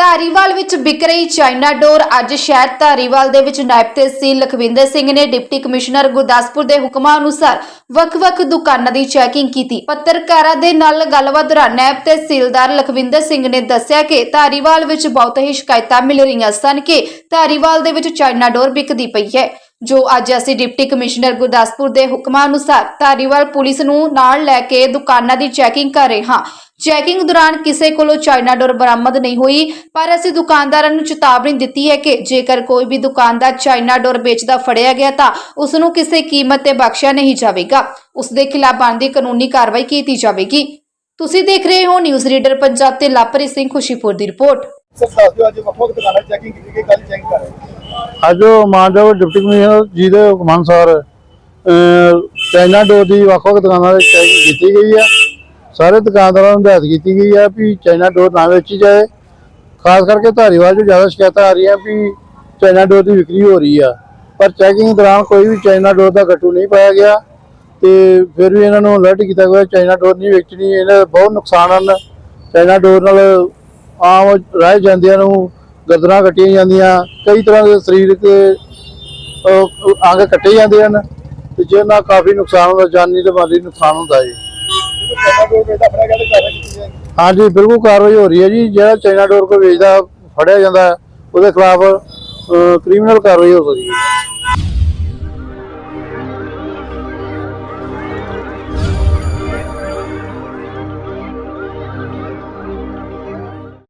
ਧਾਰੀਵਾਲ ਵਿੱਚ ਵਿਕ ਰਹੀ ਚਾਈਨਾ ਡੋਰ ਅੱਜ ਸ਼ਹਿਰ ਧਾਰੀਵਾਲ ਦੇ ਵਿੱਚ ਨਾਇਬ ਤਹਿਸੀਲ ਲਖਵਿੰਦਰ ਸਿੰਘ ਨੇ ਡਿਪਟੀ ਕਮਿਸ਼ਨਰ ਗੁਰਦਾਸਪੁਰ ਦੇ ਹੁਕਮਾਂ ਅਨੁਸਾਰ ਵੱਖ-ਵੱਖ ਦੁਕਾਨਾਂ ਦੀ ਚੈਕਿੰਗ ਕੀਤੀ। ਪੱਤਰਕਾਰਾਂ ਦੇ ਨਾਲ ਗੱਲਬਾਤ ਦੌਰਾਨ ਨਾਇਬ ਤਹਿਸੀਲਦਾਰ ਲਖਵਿੰਦਰ ਸਿੰਘ ਨੇ ਦੱਸਿਆ ਕਿ ਧਾਰੀਵਾਲ ਵਿੱਚ ਬਹੁਤ ਹੀ ਸ਼ਿਕਾਇਤਾਂ ਮਿਲ ਰਹੀਆਂ ਸਨ ਕਿ ਧਾਰੀਵਾਲ ਦੇ ਵਿੱਚ ਚਾਈਨਾ ਡੋਰ ਵਿਕਦੀ ਪਈ ਹੈ। ਜੋ ਅੱਜ ਅਸੀਂ ਡਿਪਟੀ ਕਮਿਸ਼ਨਰ ਗੁਰਦਾਸਪੁਰ ਦੇ ਹੁਕਮਾਂ ਅਨੁਸਾਰ ਧਾਰੀਵਾਲ ਪੁਲਿਸ ਨੂੰ ਨਾਲ ਲੈ ਕੇ ਦੁਕਾਨਾਂ ਦੀ ਚੈਕਿੰਗ ਕਰ ਰਹੇ ਹਾਂ। ਚੈਕਿੰਗ ਦੌਰਾਨ ਕਿਸੇ ਕੋਲੋਂ ਚਾਈਨਾ ਡੋਰ ਬਰਾਮਦ ਨਹੀਂ ਹੋਈ, ਪਰ ਅਸੀਂ ਦੁਕਾਨਦਾਰਾਂ ਨੂੰ ਚੇਤਾਵਨੀ ਦਿੱਤੀ ਹੈ ਕਿ ਜੇਕਰ ਕੋਈ ਵੀ ਦੁਕਾਨਦਾਰ ਚਾਈਨਾ ਡੋਰ ਵੇਚਦਾ ਫੜਿਆ ਗਿਆ ਤਾਂ ਉਸ ਨੂੰ ਕਿਸੇ ਕੀਮਤ ਤੇ ਬਖਸ਼ਿਆ ਨਹੀਂ ਜਾਵੇਗਾ। ਉਸ ਦੇ ਖਿਲਾਫ ਬਣਦੀ ਕਾਨੂੰਨੀ ਕਾਰਵਾਈ ਕੀਤੀ ਜਾਵੇਗੀ। ਤੁਸੀਂ ਦੇਖ ਰਹੇ ਹੋ ਨਿਊਜ਼ ਰੀਡਰ ਪੰਜਾਬ ਤੇ ਲਾਪਰੀ ਸਿੰਘ ਖੁਸ਼ੀਪੁਰ ਦੀ ਰਿਪੋਰਟ। ਸਰ, ਦੱਸ ਦਿਓ, ਅੱਜ ਵੱਖ ਦੁਕਾਨਾਂ ਚੈਕਿੰਗ ਕੀਤੀ ਗਈ ਕੱਲ ਚੈੱਕ ਕਰ ਰਹੇ ਅੱਜ ਉਹ ਮਾਨਯੋਗ ਡਿਪਟੀ ਕਮਿਸ਼ਨਰ ਜੀ ਦੇ ਹੁਕਮ ਅਨੁਸਾਰ ਚਾਈਨਾ ਡੋਰ ਦੀ ਵੱਖ-ਵੱਖ ਦੁਕਾਨਾਂ ਤੇ ਚੈਕਿੰਗ ਕੀਤੀ ਗਈ ਆ। ਸਾਰੇ ਦੁਕਾਨਦਾਰਾਂ ਨੂੰ ਹਦਾਇਤ ਕੀਤੀ ਗਈ ਆ ਵੀ ਚਾਈਨਾ ਡੋਰ ਨਾ ਵੇਚੀ ਜਾਏ। ਖਾਸ ਕਰਕੇ ਧਾਰੀਵਾਲ 'ਚ ਜ਼ਿਆਦਾ ਸ਼ਿਕਾਇਤਾਂ ਆ ਰਹੀਆਂ ਵੀ ਚਾਈਨਾ ਡੋਰ ਦੀ ਵਿਕਰੀ ਹੋ ਰਹੀ ਆ। ਪਰ ਚੈਕਿੰਗ ਦੌਰਾਨ ਕੋਈ ਵੀ ਚਾਈਨਾ ਡੋਰ ਦਾ ਗੱਟੂ ਨਹੀਂ ਪਾਇਆ ਗਿਆ ਤੇ ਫਿਰ ਵੀ ਇਹਨਾਂ ਨੂੰ ਅਲਰਟ ਕੀਤਾ ਗਿਆ ਚਾਈਨਾ ਡੋਰ ਨਹੀਂ ਵੇਚਣੀ, ਇਹਨਾਂ ਦੇ ਬਹੁਤ ਨੁਕਸਾਨ ਹਨ। ਚਾਈਨਾ ਡੋਰ ਨਾਲ ਆਮ ਰਾਹ ਜਾਂਦਿਆਂ ਨੂੰ ਗਰਦਨਾਂ ਕੱਟੀਆਂ ਜਾਂਦੀਆਂ, ਕਈ ਤਰ੍ਹਾਂ ਦੇ ਸਰੀਰ ਤੇ ਅੰਗ ਕੱਟੇ ਜਾਂਦੇ ਹਨ ਤੇ ਜਿਹਦੇ ਨਾਲ ਕਾਫੀ ਨੁਕਸਾਨ ਹੁੰਦਾ, ਜਾਨੀ ਤੇ ਮਾਲੀ ਨੁਕਸਾਨ ਹੁੰਦਾ ਜੀ। ਹਾਂਜੀ, ਬਿਲਕੁਲ ਕਾਰਵਾਈ ਹੋ ਰਹੀ ਹੈ ਜੀ। ਜਿਹੜਾ ਚਾਈਨਾ ਡੋਰ ਕੋਈ ਵੇਚਦਾ, ਫੜਿਆ ਜਾਂਦਾ, ਉਹਦੇ ਖਿਲਾਫ ਕ੍ਰਿਮੀਨਲ ਕਾਰਵਾਈ ਹੋ ਸਕਦੀ ਹੈ।